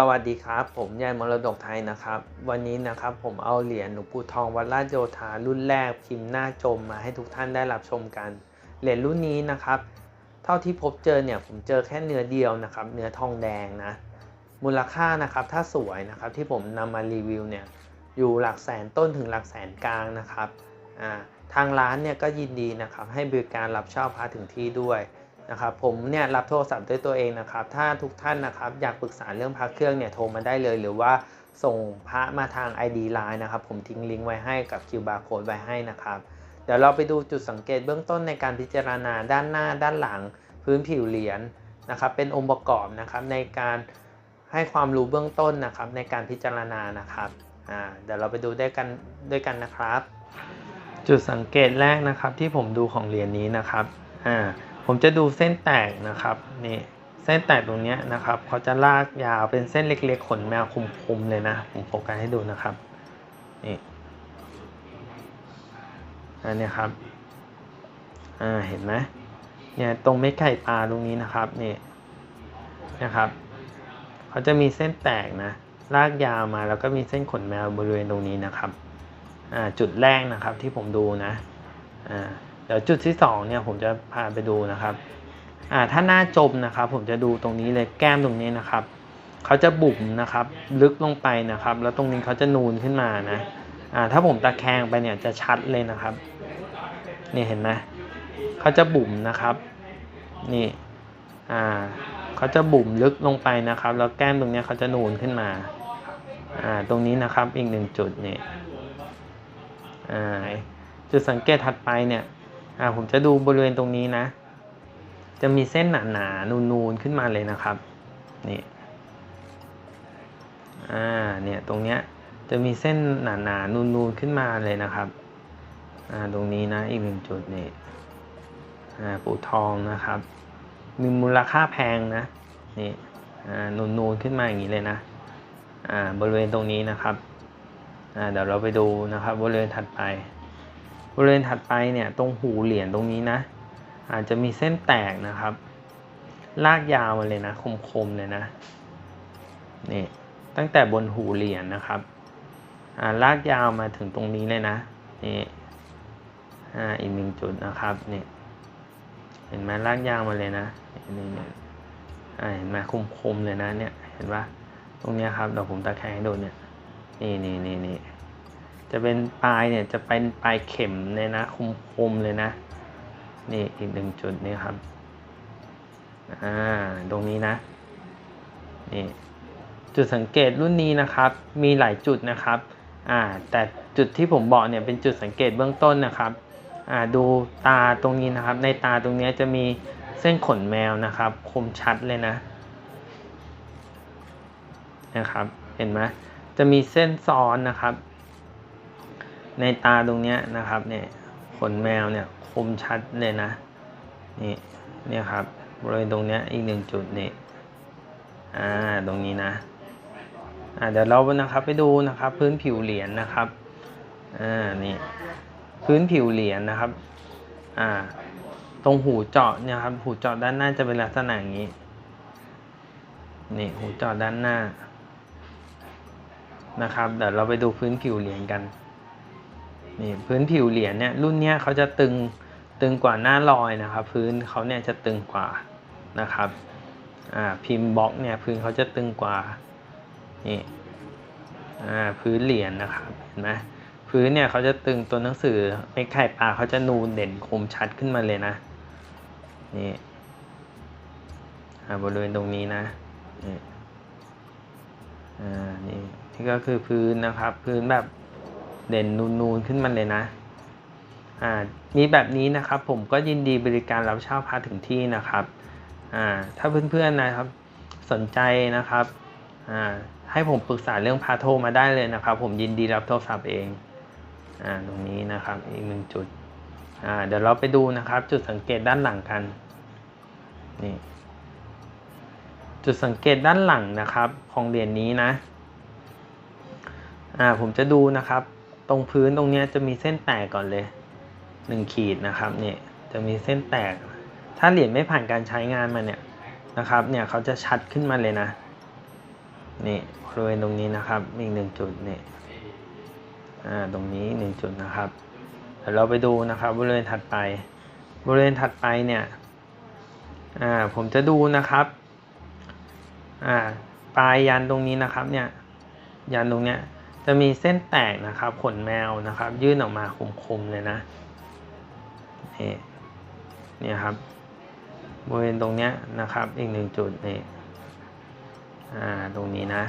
สวัสดีครับ ผมยายมรดกไทยนะครับ วันนี้นะครับผมเอาเหรียญหลวงปู่ทองวัดราชโยธารุ่นแรกพิมพ์หน้าจมมาให้ทุกท่านได้รับชมกัน เหรียญรุ่นนี้นะครับ เท่าที่พบเจอเนี่ยผมเจอแค่เนื้อเดียวนะครับ เนื้อทองแดงนะ มูลค่านะครับถ้าสวยนะครับที่ผมนำมารีวิวเนี่ยอยู่หลักแสนต้นถึงหลักแสนกลางนะครับ ทางร้านเนี่ยก็ยินดีนะครับให้บริการรับเช่าพระถึงที่ด้วย นะครับผมเนี่ยรับโทรศัพท์ด้วยตัวเองนะครับ ถ้าทุกท่านนะครับอยากปรึกษาเรื่องพระเครื่องเนี่ยโทรมาได้เลย หรือว่าส่งพระมาทาง ID Line นะครับ ผมทิ้งลิงก์ไว้ให้กับ QR Code ไว้ให้นะครับเดี๋ยวเราไปดูจุดสังเกตเบื้องต้นในการพิจารณาด้านหน้าด้านหลังพื้นผิวเหรียญนะครับ เป็นองค์ประกอบนะครับในการให้ความรู้เบื้องต้นนะครับในการพิจารณานะครับอ่าเดี๋ยวเราไปดูด้วยกันด้วยกันนะครับ จุดสังเกตแรกนะครับที่ผมดูของเหรียญนี้นะครับอ่า ผมจะดูเส้นแตกนะครับนี่เส้นแตกตรงนี้นะครับเขาจะลากยาวเป็นเส้นเล็กๆขนแมวคุมๆเลยนะ ผมโฟกัสให้ดูนะครับนี่อันนี้ครับอ่าเห็นไหมเนี่ยตรงเม็ดไข่ปลาตรงนี้นะครับนี่นะครับเขาจะมีเส้นแตกนะลากยาวมาแล้วก็มีเส้นขนแมวบริเวณตรงนี้นะครับอ่าจุดแรกนะครับที่ผมดูนะอ่า เดี๋ยวจุดที่สองเนี่ยผมจะพาไปดูนะครับอ่าถ้าหน้าจมนะครับ ผมจะดูตรงนี้เลยแก้มตรงนี้นะครับเขาจะบุ๋มนะครับ ลึกลงไปนะครับ แล้วตรงนี้เขาจะนูนขึ้นมานะอ่าถ้าผมตะแคงไปเนี่ยจะชัดเลยนะครับนี่เห็นไหมเขาจะบุ๋มนะครับ นี่อ่าเขาจะบุ๋มลึกลงไปนะครับ แล้วแก้มตรงนี้เขาจะนูนขึ้นมาอ่าตรงนี้นะครับอีกหนึ่งจุดนี่อ่าจุดสังเกตถัดไปเนี่ย อ่าผมจะดูบริเวณตรงนี้นะ จะมีเส้นหนาๆนูนๆขึ้นมาเลยนะครับนี่อ่าเนี่ยตรงเนี้ยจะมีเส้นหนาๆนูนๆขึ้นมาเลยนะครับอ่าตรงนี้นะอีกหนึ่งจุดนี่อ่าปูทองนะครับมีมูลค่าแพงนะนี่อ่านูนๆขึ้นมาอย่างนี้เลยนะอ่าบริเวณตรงนี้นะครับอ่าเดี๋ยวเราไปดูนะครับบริเวณถัดไป บริเวณถัดไปเนี่ยตรงหูเหรียญตรงนี้นะ อาจจะมีเส้นแตกนะครับ ลากยาวมาเลยนะ คมๆเลยนะนี่ตั้งแต่บนหูเหรียญนะครับอ่าลากยาวมาถึงตรงนี้เลยนะนี่อ่าอีกหนึ่งจุดนะครับนี่เห็นไหมลากยาวมาเลยนะนี่นี่อ่าเห็นไหมคมๆเลยนะเนี่ยเห็นปะตรงนี้ครับเดี๋ยวผมตะแคงให้ดูเนี่ยนี่นี่นี่นี่ จะเป็นปลายเนี่ยจะเป็นปลายเข็มเลยนะคมๆเลยนะ นี่อีกหนึ่งจุดนี่ครับอ่าตรงนี้นะนี่จุดสังเกตรุ่นนี้นะครับ มีหลายจุดนะครับอ่าแต่จุดที่ผมบอกเนี่ยเป็นจุดสังเกตเบื้องต้นนะครับอ่าดูตาตรงนี้นะครับ ในตาตรงนี้จะมีเส้นขนแมวนะครับ คมชัดเลยนะนะครับ เห็นไหมจะมีเส้นซ้อนนะครับ ในตาตรงเนี้ยนะครับเนี่ยขนแมวเนี่ยคมชัดเลยนะนี่เนี่ยครับบริเวณตรงเนี้ยอีกหนึ่งจุดนี่อ่าตรงนี้นะอ่าเดี๋ยวเรานะครับไปดูนะครับ พื้นผิวเหรียญนะครับอ่านี่พื้นผิวเหรียญนะครับอ่าตรงหูเจาะเนี่ยครับหูเจาะด้านหน้าจะเป็นลักษณะอย่างนี้นี่หูเจาะด้านหน้านะครับเดี๋ยวเราไปดูพื้นผิวเหรียญกัน นี่พื้นผิวเหรียญเนี่ยรุ่นเนี้ยเขาจะตึงตึงกว่าหน้าลอยนะครับ พื้นเขาเนี่ยจะตึงกว่านะครับอ่าพิมพ์บล็อกเนี่ยพื้นเขาจะตึงกว่านี่อ่าพื้นเหรียญนะครับเห็นไหมพื้นเนี่ยเขาจะตึงตัวหนังสือไม้ไข่ปลาเขาจะนูนเด่นคมชัดขึ้นมาเลยนะนี่อ่าบริเวณตรงนี้นะนี่อ่านี่นี่ก็คือพื้นนะครับ พื้นแบบ เด่นนูนๆขึ้นมาเลยนะอ่ามีแบบนี้นะครับผมก็ยินดีบริการรับเช่าพาถึงที่นะครับอ่าถ้าเพื่อนๆนะครับสนใจนะครับอ่าให้ผมปรึกษาเรื่องพาโทรมาได้เลยนะครับ ผมยินดีรับโทรศัพท์เองอ่าตรงนี้นะครับอีกหนึ่งจุดอ่าเดี๋ยวเราไปดูนะครับ จุดสังเกตด้านหลังกันนี่จุดสังเกตด้านหลังนะครับของเหรียญนี้นะอ่าผมจะดูนะครับ ตรงพื้นตรงนี้จะมีเส้นแตกก่อนเลยหนึ่งขีดนะครับเนี่ยจะมีเส้นแตก ถ้าเหรียญไม่ผ่านการใช้งานมาเนี่ยนะครับเนี่ยเขาจะชัดขึ้นมาเลยนะนี่บริเวณตรงนี้นะครับอีกหนึ่งจุดนี่อ่าตรงนี้หนึ่งจุดนะครับเดี๋ยวเราไปดูนะครับบริเวณถัดไปบริเวณถัดไปเนี่ยอ่าผมจะดูนะครับอ่าปลายยันตรงนี้นะครับเนี่ยยันตรงเนี้ย จะมีเส้นแตกนะครับขนแมวนะครับ ยื่นออกมาคมๆเลยนะนี่เนี่ยครับบริเวณตรงเนี้ยนะครับอีกหนึ่งจุดนี่อ่าตรงนี้นะ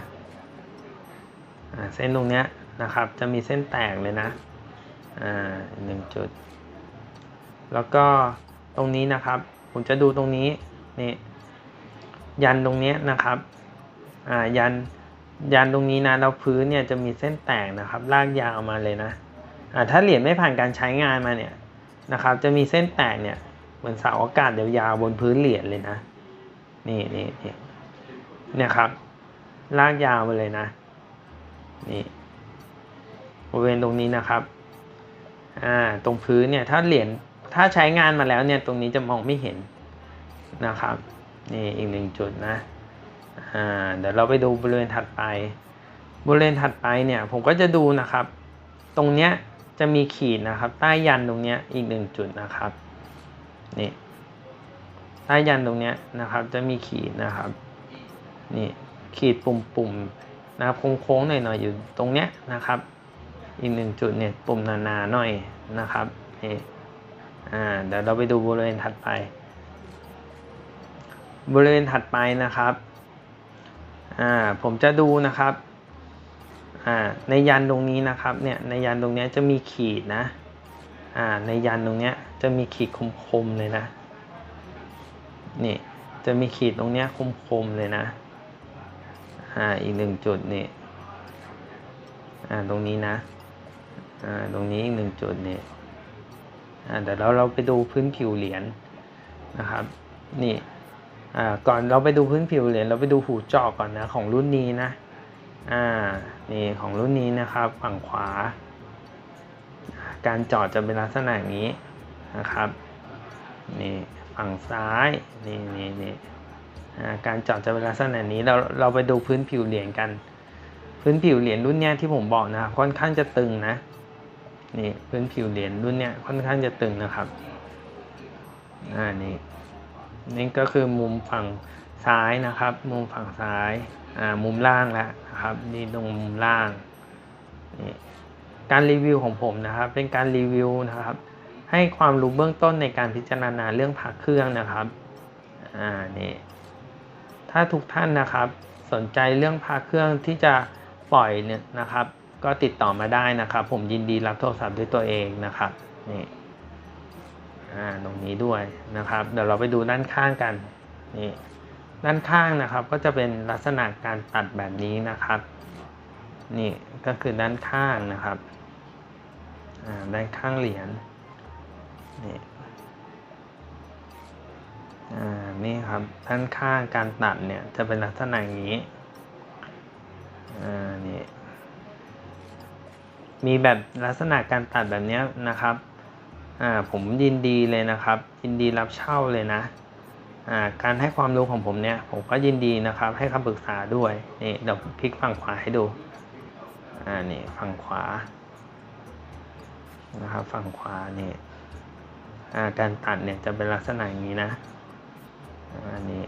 อ่าเส้นตรงเนี้ยนะครับจะมีเส้นแตกเลยนะอ่าอีกหนึ่งจุด แล้วก็ตรงนี้นะครับผมจะดูตรงนี้นี่ยันตรงเนี้ยนะครับอ่ายัน ยันตรงนี้นะแล้วพื้นเนี่ยจะมีเส้นแตกนะครับ ลากยาวมาเลยนะอ่าถ้าเหรียญไม่ผ่านการใช้งานมาเนี่ยนะครับ จะมีเส้นแตกเนี่ยเหมือนเสาอากาศยาวๆบนพื้นเหรียญเลยนะนี่นี่นี่เนี่ยครับ ลากยาวไปเลยนะ นี่บริเวณตรงนี้นะครับอ่าตรงพื้นเนี่ยถ้าเหรียญถ้าใช้งานมาแล้วเนี่ยตรงนี้จะมองไม่เห็นนะครับนี่อีกหนึ่งจุดนะ เดี๋ยวเราไปดูบริเวณถัดไป บริเวณถัดไปเนี่ยผมก็จะดูนะครับ ตรงเนี้ยจะมีขีดนะครับ ใต้ยันตรงเนี้ยอีกหนึ่งจุดนะครับนี่ใต้ยันตรงเนี้ยนะครับ จะมีขีดนะครับนี่ขีดปุ่มๆนะครับโค้งๆหน่อยๆอยู่ตรงเนี้ยนะครับ อีกหนึ่งจุดเนี่ยปุ่มหนาๆหน่อยนะครับนี่อ่าเดี๋ยวเราไปดูบริเวณถัดไป บริเวณถัดไปนะครับ อ่าผมจะดูนะครับอ่าในยันตรงนี้นะครับเนี่ยในยันตรงนี้จะมีขีดนะอ่าในยันตรงนี้จะมีขีดคมๆเลยนะนี่จะมีขีดตรงนี้คมๆเลยนะอ่าอีกหนึ่งจุดนี่อ่าตรงนี้นะอ่าตรงนี้อีกหนึ่งจุดนี่อ่าเดี๋ยวเราเราไปดูพื้นผิวเหรียญนะครับนี่ ก่อนเราไปดูพื้นผิวเหรียญเราไปดูหูเจาะก่อนนะของรุ่นนี้นะอ่านี่ของรุ่นนี้นะครับฝั่งขวา การเจาะจะเป็นลักษณะนี้นะครับนี่ฝั่งซ้ายนี่นี่นี่การเจาะจะเป็นลักษณะนี้เราเราไปดูพื้นผิวเหรียญกัน พื้นผิวเหรียญรุ่นเนี้ยที่ผมบอกนะค่อนข้างจะตึงนะนี่พื้นผิวเหรียญรุ่นเนี้ยค่อนข้างจะตึงนะครับอ่านี่ นี่ก็คือมุมฝั่งซ้ายนะครับ มุมฝั่งซ้ายอ่ามุมล่างแล้วนะครับนี่ตรงมุมล่างนี่การรีวิวของผมนะครับ เป็นการรีวิวนะครับ ให้ความรู้เบื้องต้นในการพิจารณาเรื่องผักเครื่องนะครับอ่านี่ถ้าทุกท่านนะครับ สนใจเรื่องพาเครื่องที่จะปล่อยเนี่ยนะครับ ก็ติดต่อมาได้นะครับ ผมยินดีรับโทรศัพท์ด้วยตัวเองนะครับนี่ อ่าตรงนี้ด้วยนะครับ เดี๋ยวเราไปดูด้านข้างกันนี่ด้านข้างนะครับก็จะเป็นลักษณะการตัดแบบนี้นะครับนี่ก็คือด้านข้างนะครับด้านข้างเหรียญนี่นี่ครับด้านข้างการตัดเนี่ยจะเป็นลักษณะอย่างนี้นี่มีแบบลักษณะการตัดแบบนี้นะครับ อ่าผมยินดีเลยนะครับ ยินดีรับเช่าเลยนะอ่าการให้ความรู้ของผมเนี่ยผมก็ยินดีนะครับ ให้คำปรึกษาด้วยนี่เดี๋ยวพลิกฝั่งขวาให้ดูอ่านี่ฝั่งขวานะครับฝั่งขวานี่อ่าการตัดเนี่ยจะเป็นลักษณะอย่างนี้นะอันนี้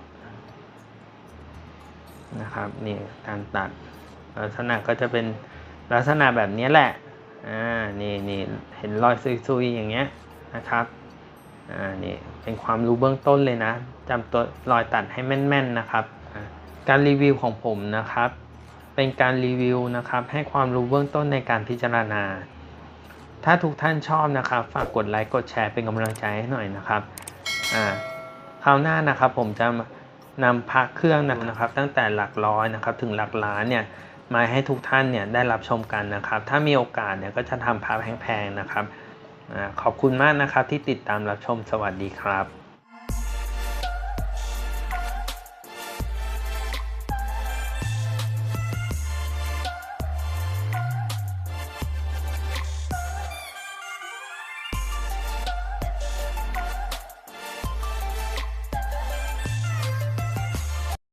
นะครับนี่การตัดลักษณะก็จะเป็นลักษณะแบบนี้แหละ อ่านี่นี่เห็นรอยซุยๆอย่างเงี้ยนะครับอ่านี่เป็นความรู้เบื้องต้นเลยนะจำตัวรอยตัดให้แม่นๆนะครับ การรีวิวของผมนะครับ เป็นการรีวิวนะครับ ให้ความรู้เบื้องต้นในการพิจารณา ถ้าทุกท่านชอบนะครับ ฝากกดไลค์กดแชร์เป็นกำลังใจให้หน่อยนะครับอ่าคราวหน้านะครับผมจะนำพักเครื่องนะครับ ตั้งแต่หลักร้อยนะครับ ถึงหลักล้านเนี่ย มาให้ทุกท่านเนี่ยได้รับชมกันนะครับ ถ้ามีโอกาสเนี่ยก็จะทำภาพแพงๆนะครับขอบคุณมากนะครับที่ติดตามรับชมสวัสดีครับ